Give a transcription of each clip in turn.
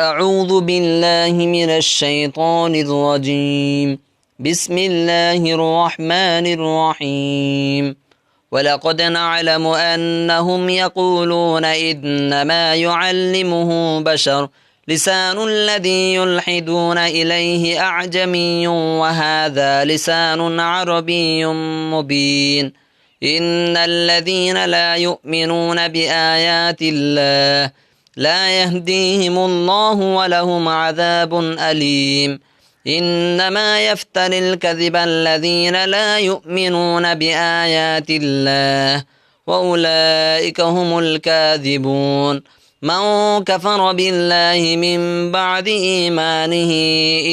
أعوذ بالله من الشيطان الرجيم. بسم الله الرحمن الرحيم. ولقد نعلم أنهم يقولون إنما يعلمه بشر. لسان الذي يلحدون إليه أعجمي وهذا لسان عربي مبين. إن الذين لا يؤمنون بآيات الله لا يهديهم الله ولهم عذاب أليم. إنما يفتر الكذب الذين لا يؤمنون بآيات الله. وأولئك هم الكاذبون. من كفر بالله من بعد إيمانه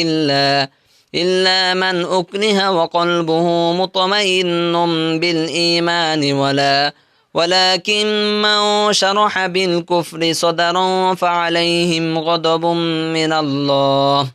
إلا إلا من أكره وقلبه مطمئن بالإيمان ولا ولكن من شرح بالكفر صدرا فعليهم غضب من الله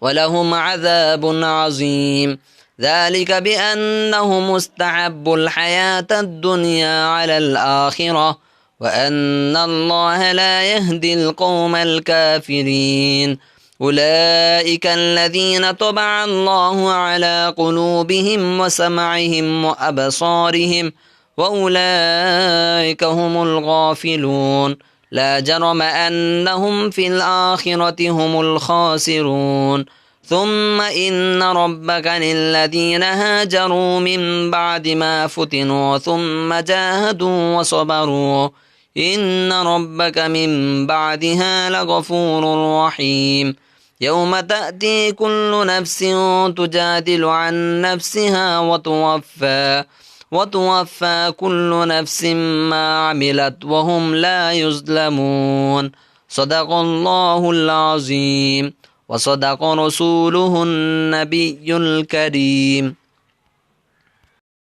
ولهم عذاب عظيم. ذلك بأنهم مستحبوا الحياة الدنيا على الآخرة وأن الله لا يهدي القوم الكافرين. أولئك الذين طبع الله على قلوبهم وسمعهم وأبصارهم وأولئك هم الغافلون. لا جرم أنهم في الآخرة هم الخاسرون. ثم إن ربك للذين هاجروا من بعد ما فتنوا ثم جاهدوا وصبروا. إن ربك من بعدها لغفور رحيم. يوم تأتي كل نفس تجادل عن نفسها وتوفى. وتوفى كل نفس ما عملت وهم لا يظلمون. صدق الله العظيم. وصدق رسوله النبي الكريم.